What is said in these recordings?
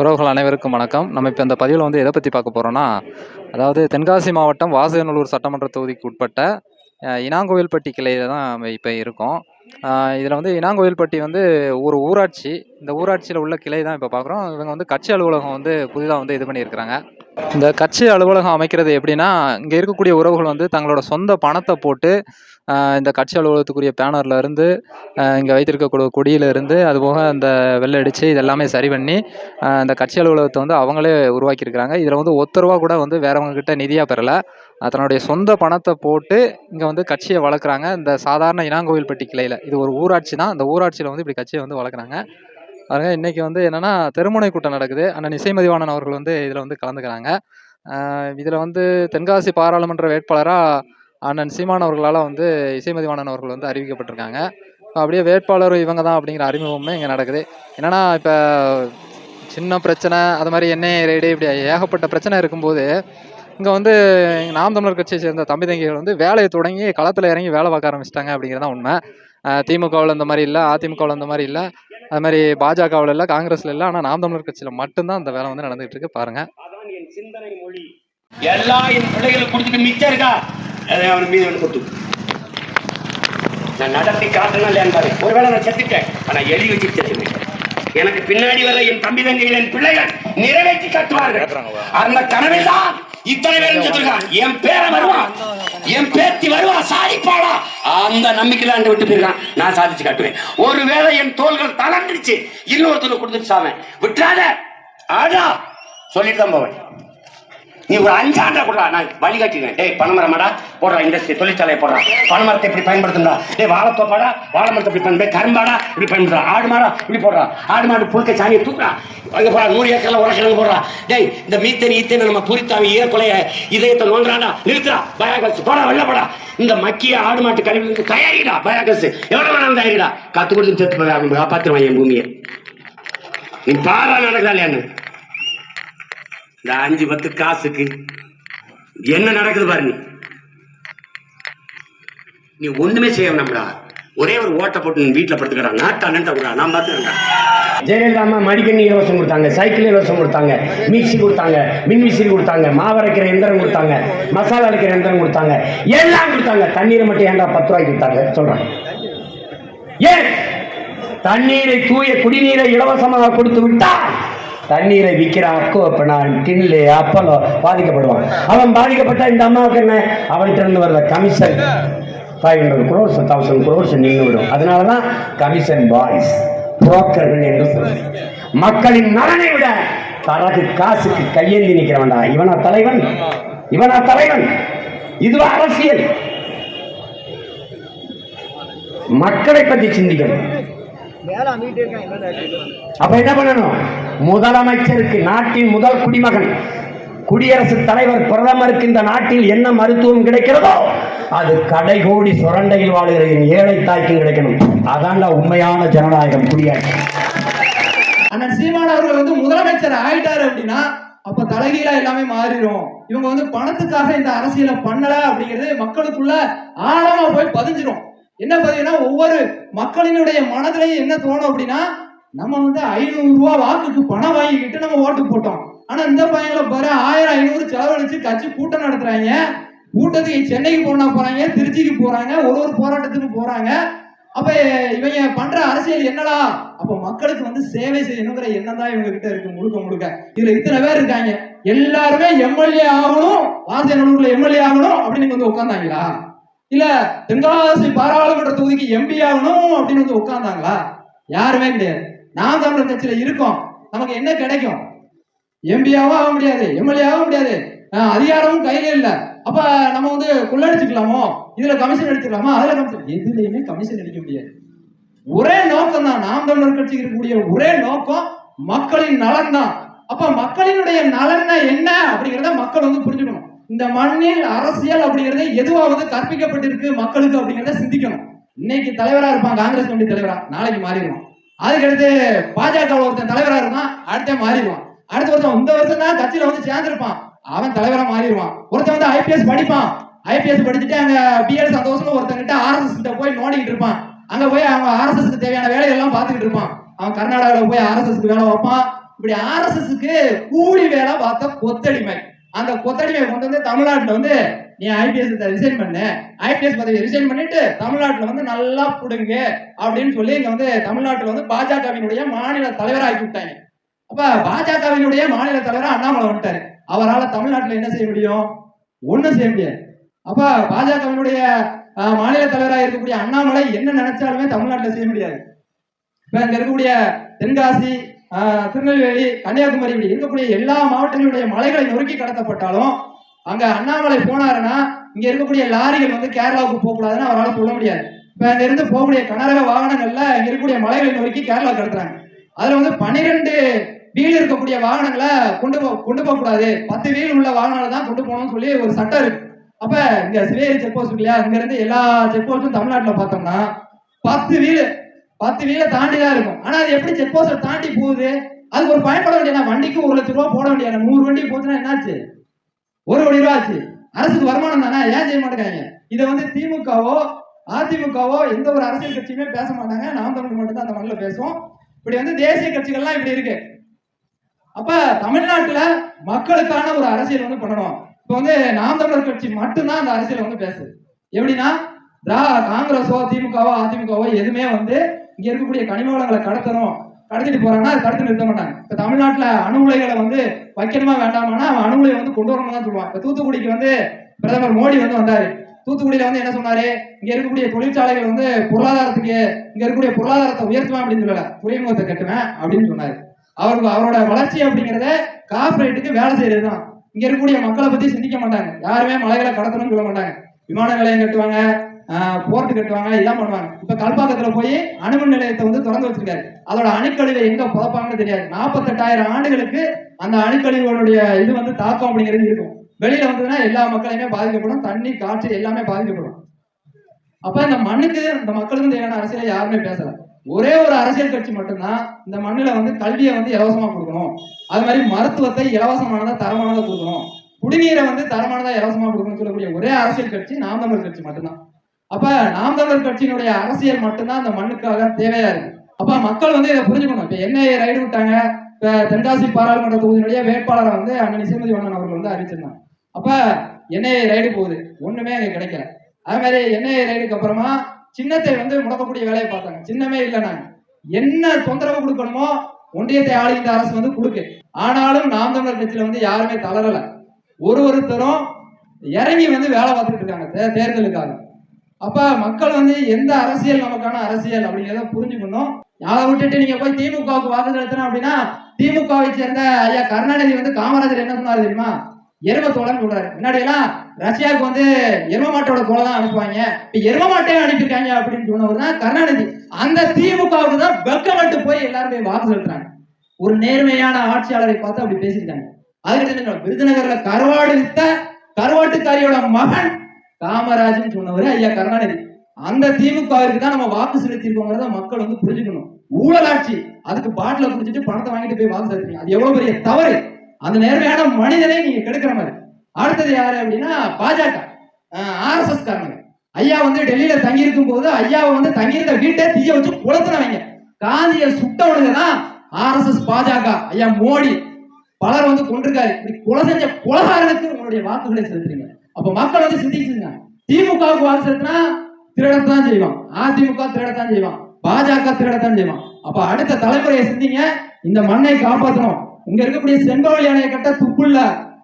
உறவுகள் அனைவருக்கும் வணக்கம். நம்ம இப்போ இந்த பதிவில் வந்து எதை பற்றி பார்க்க போகிறோன்னா அதாவது தென்காசி மாவட்டம் வாசகநல்லூர் சட்டமன்ற தொகுதிக்கு உட்பட்ட இனாங்கோவில்பட்டி கிளையில் தான் நம்ம இப்போ இருக்கோம். இதில் வந்து இனாங்கோவில்பட்டி வந்து ஒரு ஊராட்சி இந்த ஊராட்சியில் உள்ள கிளை தான் இப்போ பார்க்குறோம். இவங்க வந்து கட்சி அலுவலகம் வந்து புதிதாக வந்து இது பண்ணியிருக்கிறாங்க. இந்த கட்சி அலுவலகம் அமைக்கிறது எப்படின்னா இங்கே இருக்கக்கூடிய உறவுகள் வந்து தங்களோட சொந்த பணத்தை போட்டு இந்த கட்சி அலுவலகத்துக்குரிய பேனரில் இருந்து இங்கே வைத்திருக்கக்கூடிய கொடியில இருந்து அதுபோக அந்த வெள்ளை அடித்து இதெல்லாமே சரி பண்ணி இந்த கட்சி அலுவலகத்தை வந்து அவங்களே உருவாக்கியிருக்கிறாங்க. இதில் வந்து ஒத்த ரூபா கூட வந்து வேறவங்கக்கிட்ட நிதியாக பெறலை. தன்னுடைய சொந்த பணத்தை போட்டு இங்கே வந்து கட்சியை வளர்க்குறாங்க. இந்த சாதாரண இனாங்கோவில்பட்டி கிளையில். இது ஒரு ஊராட்சி தான். அந்த ஊராட்சியில் வந்து இப்படி கட்சியை வந்து வளர்க்குறாங்க. பாருங்க இன்னைக்கு வந்து என்னன்னா தெருமுனை கூட்டம் நடக்குது. அண்ணன் இசைமதிவாணன் அவர்கள் வந்து இதில் வந்து கலந்துக்கிறாங்க. இதில் வந்து தென்காசி பாராளுமன்ற வேட்பாளராக அண்ணன் சீமான் அவர்களால் வந்து இசைமதிவாணன் அவர்கள் வந்து அறிவிக்கப்பட்டிருக்காங்க. அப்படியே வேட்பாளரும் இவங்க தான் அப்படிங்கிற அறிமுகமே இங்கே நடக்குது. என்னன்னா இப்போ சின்ன பிரச்சனை அது மாதிரி எண்ணெய் ரைடு இப்படி ஏகப்பட்ட பிரச்சனை இருக்கும்போது இங்கே வந்து நாம் தமிழர் கட்சியை சேர்ந்த தம்பி தங்கிகள் வந்து வேலையை தொடங்கி களத்தில் இறங்கி வேலை பார்க்க ஆரம்பிச்சிட்டாங்க அப்படிங்கிறதான் உண்மை. திமுகவில் இந்த மாதிரி இல்லை அதிமுகவில் இந்த மாதிரி இல்லை. அது மாதிரி பாஜகவில் இல்லை காங்கிரஸில் இல்லை ஆனால் நாம் தமிழர் கட்சியில் மட்டும்தான் அந்த வேலை வந்து நடந்துகிட்டு இருக்கு என் சிந்தனை மொழி. எல்லா என் பிள்ளைகளுக்கு கொடுத்துட்டு மிச்சம் இருக்கா? அதை அவன் மீது வந்து கொடுத்து நான் நடத்தி காட்டணும் இல்லையா பாரு. ஒருவேளை நான் செத்துட்டேன். ஆனா எழுதி வச்சு செத்துட்டேன். எனக்கு பின்னாடி வர என் தம்பி தங்கைகள் என் பிள்ளைகள் நிறைவேற்றி கட்டுவார்கள். அந்த கனவில் தான் இத்தனை பேரும் செத்துருக்கான். என் பேரை வருவான். என் பேத்தி வருவா சாதிப்பாளா? அந்த நம்பிக்கையில அந்த விட்டு போயிருக்கான். நான் சாதிச்சு காட்டுவேன். ஒருவேளை என் தோள்கள் தளர்ந்துருச்சு இன்னொருத்தர் கொடுத்துட்டு சாம விட்டுறாத. ஆடா. சொல்லிட்டு தான் போவேன். நீ ஒரு அஞ்சு ஆண்டா கொடுறா நான் வழி காட்டிடுவேன் டேய் பனைமரமாடா போடுறா இண்டஸ்ட்ரி தொழிற்சாலையை போடுறா. பணமரத்தை இப்படி பயன்படுத்துடா டேய் வாழைத்தோப்பாடா வாழை மரத்தை இப்படி பண்ணு கரும்பாடா இப்படி பயன்படுறா ஆடு மாடா இப்படி போடுறா. ஆடு மாடு புழுக்க சாணியை தூக்குறா. அங்கே போடா நூறு ஏக்கரில் ஒரு கிழங்கு போடுறா. டேய் இந்த மீத்தேன் ஈத்தேன் நம்ம புரித்தாவி ஈரக்குலைய இதயத்தை நோண்டுறாடா நிறுத்துறா பயாகஸ். போடா வெளில போடா. இந்த மக்கிய ஆடு மாட்டு கழிவு தயாரிடா பயாகஸ். எவ்வளவு வேணாலும் தயாரிடா. கத்து கொடுத்து செத்து போய் காப்பாத்துருவான் என் பூமியை. நீ பாரா நடக்குதா இல்லையான்னு இந்த அஞ்சு பத்து காசுக்கு என்ன நடக்குது பாரு நீ. நீ ஒண்ணுமே செய்ய நம்மளா ஒரே ஒரு ஓட்டை போட்டு வீட்டில் வீட்டுல படுத்துக்கிறான் நாட்டா நட்டா கூட நான் பார்த்துக்கிறேன் ஜெயலலிதா அம்மா மடிக்கண்ணி இலவசம் கொடுத்தாங்க சைக்கிள் இலவசம் கொடுத்தாங்க மிக்சி கொடுத்தாங்க மின் கொடுத்தாங்க மாவரைக்கிற எந்திரம் கொடுத்தாங்க மசாலா அரைக்கிற எந்திரம் கொடுத்தாங்க எல்லாம் கொடுத்தாங்க. தண்ணீரை மட்டும் ஏன்டா பத்து ரூபாய்க்கு கொடுத்தாங்க? சொல்றாங்க ஏன்? தண்ணீரை தூய குடிநீரை இலவசமாக கொடுத்து விட்டா தண்ணீரை விற்கிற அக்கோ நான் டின்லு அப்பலோ பாதிக்கப்படுவான். அவன் பாதிக்கப்பட்ட இந்த அம்மாவுக்கு என்ன? அவன்கிட்ட இருந்து வர்ற commission. Five hundred crores thousand crores நின்று விடும் அதனால தான் கமிஷன் பாய்ஸ் புரோக்கர்கள் என்று சொல்றேன் மக்களின் நலனை விட தனது காசுக்கு கையேந்தி நிற்கிறவன்டா. இவனா தலைவன்? இவனா தலைவன்? இதுவா அரசியல்? மக்களை பத்தி சிந்திக்கணும். அப்ப என்ன பண்ணணும்? முதலமைச்சருக்கு நாட்டின் முதல் குடிமகன் குடியரசுத் தலைவர் பிரதமருக்கு இந்த நாட்டில் என்ன மருத்துவம் கிடைக்கிறதோ அது கடைகோடி சுரண்டையில் வாழ்கிற ஏழை தாய்க்கும் கிடைக்கணும். அதான்டா உண்மையான ஜனநாயகம் குடியாட்சி. அண்ணன் சீமான் அவர்கள் வந்து முதலமைச்சர் ஆயிட்டாரு அப்படின்னா அப்ப தலைகீழா எல்லாமே மாறிடும் இவங்க வந்து பணத்துக்காக இந்த அரசியலை பண்ணல அப்படிங்கிறது மக்களுக்குள்ள ஆழமா போய் பதிஞ்சிரும். என்ன பதிவுனா ஒவ்வொரு மக்களினுடைய மனதிலையும் என்ன தோணும் அப்படின்னா நம்ம வந்து ஐநூறு ரூபா வாக்குக்கு பணம் வாங்கிக்கிட்டு நம்ம ஓட்டு போட்டோம். ஆனா இந்த பையங்களை பாரு ஆயிரம் ஐநூறு செலவழிச்சு கட்சி கூட்டம் நடத்துறாங்க. கூட்டத்துக்கு சென்னைக்கு போனா போறாங்க திருச்சிக்கு போறாங்க ஒரு ஒரு போராட்டத்துக்கு போறாங்க. அப்ப இவங்க பண்ற அரசியல் என்னடா? அப்ப மக்களுக்கு வந்து சேவை செய்யணுங்கிற எண்ணம் தான் இவங்க கிட்ட இருக்கு முழுக்க முழுக்க. இதுல இத்தனை பேர் இருக்காங்க. எல்லாருமே எம்எல்ஏ ஆகணும் வாசநல்லூர்ல எம்எல்ஏ ஆகணும் அப்படின்னு நீங்க வந்து உட்காந்தாங்களா இல்ல தென்காசி பாராளுமன்ற தொகுதிக்கு எம்பி ஆகணும் அப்படின்னு வந்து உட்காந்தாங்களா யாருமே கிடையாது. நாம் தமிழர் கட்சியில இருக்கோம். நமக்கு என்ன கிடைக்கும்? எம்பியாவும் ஆக முடியாது எம்எல்ஏ ஆக முடியாது. அதிகாரமும் கையில இல்ல. அப்ப நம்ம வந்து கொள்ளடிச்சுக்கலாமோ? இதுல கமிஷன் எடுத்துக்கலாமா? அதுல கமிஷன் எதுலையுமே கமிஷன் அடிக்க முடியாது. ஒரே நோக்கம் தான். நாம் தமிழர் கட்சிக்கு இருக்கக்கூடிய ஒரே நோக்கம் மக்களின் நலன் தான். அப்ப மக்களினுடைய நலன் என்ன அப்படிங்கிறத மக்கள் வந்து புரிஞ்சுக்கணும். இந்த மண்ணில் அரசியல் அப்படிங்கறது எதுவாவது கற்பிக்கப்பட்டிருக்கு மக்களுக்கு அப்படிங்கறத சிந்திக்கணும். இன்னைக்கு தலைவரா இருப்பான் காங்கிரஸ் கமிட்டி தலைவரா. நாளைக்கு மாறிடுவான். அதுக்கடுத்து பாஜக ஒருத்தன் தலைவரா இருப்பான் அடுத்த மாறிடுவான். அடுத்த ஒருத்தன் இந்த வருஷம் தான் கட்சியில வந்து சேர்ந்திருப்பான். அவன் தலைவரா மாறிடுவான். ஒருத்தன் வந்து ஐபிஎஸ் படிப்பான். ஐபிஎஸ் படிச்சுட்டு அங்க பிஎல் சந்தோஷமா ஒருத்தங்கிட்ட ஆர்எஸ்எஸ் கிட்ட போய் நோண்டிக்கிட்டு இருப்பான். அங்க போய் அவங்க ஆர்எஸ்எஸ்க்கு தேவையான வேலையெல்லாம் பார்த்துக்கிட்டு இருப்பான். அவன் கர்நாடகாவில் போய் ஆர்எஸ்எஸ்க்கு வேலை வைப்பான் இப்படி ஆர்எஸ்எஸ்க்கு கூலி வேலை பார்த்த கொத்தடிமை. அந்த கொத்தடியை கொண்டு வந்து தமிழ்நாட்டில் வந்து நீ ஐபிஎஸ் ரிசைன் பண்ணு. ஐபிஎஸ் பதவியை ரிசைன் பண்ணிட்டு தமிழ்நாட்டில் வந்து நல்லா பிடுங்க அப்படின்னு சொல்லி இங்க வந்து தமிழ்நாட்டில் வந்து பாஜகவினுடைய மாநில தலைவராக ஆக்கி விட்டாங்க. அப்ப பாஜகவினுடைய மாநில தலைவராக அண்ணாமலை வந்துட்டாரு. அவரால் தமிழ்நாட்டில் என்ன செய்ய முடியும்? ஒன்றும் செய்ய முடியாது. அப்ப பாஜகவினுடைய மாநில தலைவராக இருக்கக்கூடிய அண்ணாமலை என்ன நினைச்சாலுமே தமிழ்நாட்டில் செய்ய முடியாது. இப்ப இங்க இருக்கக்கூடிய தென்காசி திருநெல்வேலி கன்னியாகுமரி இப்படி இருக்கக்கூடிய எல்லா மாவட்டங்களுடைய மலைகளை நொறுக்கி கடத்தப்பட்டாலும் அங்க அண்ணாமலை போனாருன்னா இங்க இருக்கக்கூடிய லாரிகள் வந்து கேரளாவுக்கு போகக்கூடாதுன்னு அவரால் சொல்ல முடியாது. இப்ப அங்க இருந்து போகக்கூடிய கனரக வாகனங்கள்ல இங்க இருக்கக்கூடிய மலைகளை நொறுக்கி கேரளா கடத்துறாங்க. அதுல வந்து பனிரெண்டு வீல் இருக்கக்கூடிய வாகனங்களை கொண்டு போ கொண்டு போகக்கூடாது. பத்து வீல் உள்ள வாகனங்களை தான் கொண்டு போகணும்னு சொல்லி ஒரு சட்டம் இருக்கு. அப்ப இங்க சிவேரி செக் போஸ்ட் இல்லையா? இங்க இருந்து எல்லா செக் போஸ்டும் தமிழ்நாட்டுல பார்த்தோம்னா பத்து வீல் பத்து வீல தாண்டி தான் இருக்கும். ஆனா அது எப்படி செக் போஸ்ட தாண்டி போகுது? அதுக்கு ஒரு பயன்பட வேண்டிய வண்டிக்கு ஒரு லட்ச ரூபா போட வேண்டிய நூறு வண்டி போச்சுன்னா என்னாச்சு? ஒரு கோடி ரூபா ஆச்சு. அரசுக்கு வருமானம் தானே? ஏன் செய்ய மாட்டேங்காங்க இதை வந்து திமுகவோ அதிமுகவோ எந்த ஒரு அரசியல் கட்சியுமே பேச மாட்டாங்க. நாம் தமிழ் மட்டும்தான் அந்த மண்ணில் பேசுவோம். இப்படி வந்து தேசிய கட்சிகள்லாம் இப்படி இருக்கு. அப்ப தமிழ்நாட்டுல மக்களுக்கான ஒரு அரசியல் வந்து பண்ணணும். இப்ப வந்து நாம் தமிழர் கட்சி மட்டும்தான் அந்த அரசியல் வந்து பேசுது. எப்படின்னா திரா காங்கிரஸோ திமுகவோ அதிமுகவோ எதுவுமே வந்து இங்க இருக்கக்கூடிய கனிம வளங்களை கடத்தணும் கடத்திட்டு போறாங்கன்னா தடுத்து நிறுத்த மாட்டாங்க. இப்ப தமிழ்நாட்டுல அணு உலைகளை வந்து வைக்கணுமா வேண்டாமானா அவன் அணு உலையை வந்து கொண்டு வரணும் தான் சொல்லுவான். இப்ப தூத்துக்குடிக்கு வந்து பிரதமர் மோடி வந்து வந்தாரு. தூத்துக்குடியில வந்து என்ன சொன்னாரு? இங்க இருக்கக்கூடிய தொழிற்சாலைகள் வந்து பொருளாதாரத்துக்கு இங்க இருக்கக்கூடிய பொருளாதாரத்தை உயர்த்துவேன் அப்படின்னு சொல்லல. துறைமுகத்தை கட்டுவேன் அப்படின்னு சொன்னாரு. அவருக்கு அவரோட வளர்ச்சி அப்படிங்கறத கார்பரேட்டுக்கு வேலை செய்யறதுதான். இங்க இருக்கக்கூடிய மக்களை பத்தி சிந்திக்க மாட்டாங்க. யாருமே மலைகளை கடத்தணும்னு சொல்ல மாட்டாங்க. விமான நிலையம் கட்டுவாங்க. போர்ட் கட்டுவாங்க இதெல்லாம் பண்ணுவாங்க. இப்ப கல்பாக்கத்துல போய் அணுமின் நிலையத்தை வந்து திறந்து வச்சிருக்காரு. அதோட அணுக்கழிவை எங்க புதப்பாங்கன்னு தெரியாது. நாற்பத்தெட்டாயிரம் ஆண்டுகளுக்கு அந்த அணுக்கழிவுகளுடைய இது வந்து தாக்கம் அப்படிங்கிறது இருக்கும். வெளியில வந்ததுன்னா எல்லா மக்களையுமே பாதிக்கப்படும். தண்ணி காற்று எல்லாமே பாதிக்கப்படும். அப்ப இந்த மண்ணுக்கு இந்த மக்களுக்கு தேவையான அரசியலை யாருமே பேசல. ஒரே ஒரு அரசியல் கட்சி மட்டும்தான் இந்த மண்ணில் வந்து கல்வியை வந்து இலவசமா கொடுக்கணும். அது மாதிரி மருத்துவத்தை இலவசமானதா தரமானதா கொடுக்கணும். குடிநீரை வந்து தரமானதா இலவசமா கொடுக்கணும்னு சொல்லக்கூடிய ஒரே அரசியல் கட்சி நாம் தமிழ் கட்சி மட்டும்தான். அப்ப நாம் தமிழர் கட்சியினுடைய அரசியல் மட்டும்தான் அந்த மண்ணுக்காக தேவையா இருக்கு. அப்ப மக்கள் வந்து இதை புரிஞ்சுக்கணும். இப்ப என்ன ரைடு விட்டாங்க. இப்ப தென்காசி பாராளுமன்ற தொகுதியினுடைய வேட்பாளரை வந்து அண்ணன் இசைமதி வண்ணன் அவர்கள் வந்து அறிவிச்சிருந்தாங்க. அப்ப என்ஐஏ ரைடு போகுது. ஒண்ணுமே அங்க கிடைக்கல. அதே மாதிரி என்ஐஏ ரைடுக்கு அப்புறமா சின்னத்தை வந்து முடக்கக்கூடிய வேலையை பார்த்தாங்க. சின்னமே இல்லை நாங்க என்ன தொந்தரவு கொடுக்கணுமோ ஒன்றியத்தை ஆளுகின்ற அரசு வந்து கொடுக்கு. ஆனாலும் நாம் தமிழர் கட்சியில வந்து யாருமே தளரல. ஒரு ஒருத்தரும் இறங்கி வந்து வேலை பார்த்துட்டு இருக்காங்க. தே- தேர்தலுக்காக. அப்ப மக்கள் வந்து எந்த அரசியல் நமக்கான அரசியல் அப்படிங்கிறத புரிஞ்சுக்கணும். அதை விட்டுட்டு நீங்க போய் திமுகவுக்கு வாக்கு செலுத்தணும் அப்படின்னா திமுகவை சேர்ந்த ஐயா கருணாநிதி வந்து காமராஜர் என்ன சொன்னாரு தெரியுமா? எரும தோழன் சொல்றாரு. முன்னாடி எல்லாம் ரஷ்யாவுக்கு வந்து எரும மாட்டோட தோலை தான் அனுப்புவாங்க. இப்ப எரும மாட்டையும் அனுப்பியிருக்காங்க அப்படின்னு சொன்னவர் தான் கருணாநிதி. அந்த திமுகவுக்கு தான் வெக்கமட்டு போய் எல்லாரும் போய் வாக்கு செலுத்துறாங்க. ஒரு நேர்மையான ஆட்சியாளரை பார்த்து அப்படி பேசியிருக்காங்க. அதுக்கு விருதுநகர்ல கருவாடு வித்த கருவாட்டுக்காரியோட மகன் காமராஜன் சொன்னவர் ஐயா கருணாநிதி. அந்த திமுகவிற்கு தான் நம்ம வாக்கு செலுத்திருக்கோங்கிறத மக்கள் வந்து புரிஞ்சுக்கணும். ஊழலாட்சி அதுக்கு பாட்டில குடிச்சிட்டு பணத்தை வாங்கிட்டு போய் வாக்கு செலுத்துறீங்க. அது எவ்வளவு பெரிய தவறு? அந்த நேர்மையான மனிதனை நீங்க கெடுக்கிற மாதிரி. அடுத்தது யாரு அப்படின்னா பாஜக. ஆர்எஸ்எஸ் காரணங்க ஐயா வந்து டெல்லியில தங்கி இருக்கும் போது ஐயாவை வந்து தங்கியிருந்த வீட்டை தீய வச்சு குளத்துனவங்க. காந்திய சுட்டவனுங்க தான் ஆர்எஸ்எஸ் பாஜக ஐயா மோடி பலர் வந்து கொண்டிருக்காரு இப்படி கொலை செஞ்ச கொலகாரனுக்கு உங்களுடைய வாக்குகளை செலுத்துறீங்க. அப்ப மக்கள் வந்து சிந்திச்சுங்க திமுகவுக்கு வாக்கு செலுத்தினா திருடத்தான் செய்வான். அதிமுக திருடத்தான் செய்வான். பாஜக திருடத்தான் செய்வான். அப்ப அடுத்த தலைமுறையை சிந்திங்க. இந்த மண்ணை காப்பாற்றணும் இங்க இருக்கக்கூடிய செம்பவழி அணையை கட்ட துப்புள்ள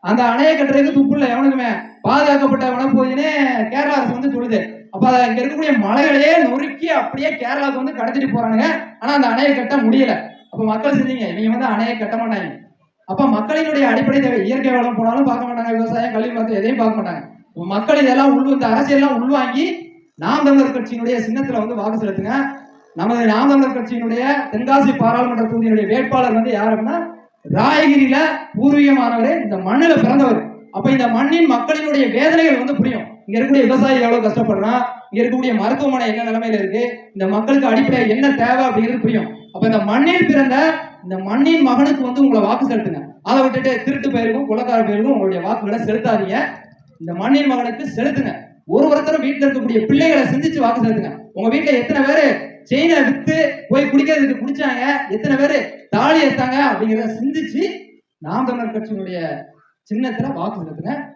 அந்த அணையை கட்டுறதுக்கு துப்புள்ள எவனுக்குமே? பாதுகாக்கப்பட்ட வனப்பகுதினே கேரளா அரசு வந்து சொல்லுது. அப்ப அத இங்க இருக்கக்கூடிய மலைகளையே நொறுக்கி அப்படியே கேரளாவுக்கு வந்து கடத்திட்டு போறானுங்க. ஆனா அந்த அணையை கட்ட முடியல. அப்ப மக்கள் செஞ்சீங்க இவங்க வந்து அணையை கட்ட மாட்டாங்க. அப்ப மக்களினுடைய அடிப்படை தேவை. இயற்கை வளம் போனாலும் பார்க்க மாட்டாங்க விவசாயம் கல்வி மருத்துவம் எதையும் பார்க்க மாட்டாங்க. மக்கள் இதெல்லாம் உள் இந்த உள்வாங்கி நாம் தமிழர் கட்சியினுடைய சின்னத்துல வந்து வாக்கு செலுத்துங்க. நமது நாம் தமிழர் கட்சியினுடைய தென்காசி பாராளுமன்ற தொகுதியினுடைய வேட்பாளர் வந்து யார் அப்படின்னா ராயகிரியில பூர்வீகமானவரே இந்த மண்ணில பிறந்தவர். அப்ப இந்த மண்ணின் மக்களினுடைய வேதனைகள் வந்து புரியும். இங்க இருக்கக்கூடிய விவசாயி எவ்வளவு கஷ்டப்படுறான் இங்க இருக்கக்கூடிய மருத்துவமனை என்ன நிலைமையில இருக்கு இந்த மக்களுக்கு அடிப்படை என்ன தேவை அப்படிங்கிறது புரியும். அப்ப இந்த மண்ணில் பிறந்த இந்த மண்ணின் மகனுக்கு வந்து உங்களை வாக்கு செலுத்துங்க. அதை விட்டுட்டு திருட்டு பயிருக்கும் குலக்கார பெயருக்கும் உங்களுடைய வாக்குகளை செலுத்தாதீங்க. இந்த மண்ணின் மகனுக்கு செலுத்துங்க. ஒரு ஒருத்தரும் வீட்டில் இருக்கக்கூடிய பிள்ளைகளை சிந்திச்சு வாக்கு செலுத்துங்க. உங்க வீட்டுல எத்தனை பேரு செயினை வித்து போய் குடிக்கிறதுக்கு குடிச்சாங்க? எத்தனை பேர் தாலி எடுத்தாங்க? அப்படிங்கிறத சிந்திச்சு நாம் தமிழர் கட்சியினுடைய சின்னத்துல வாக்கு செலுத்துங்க.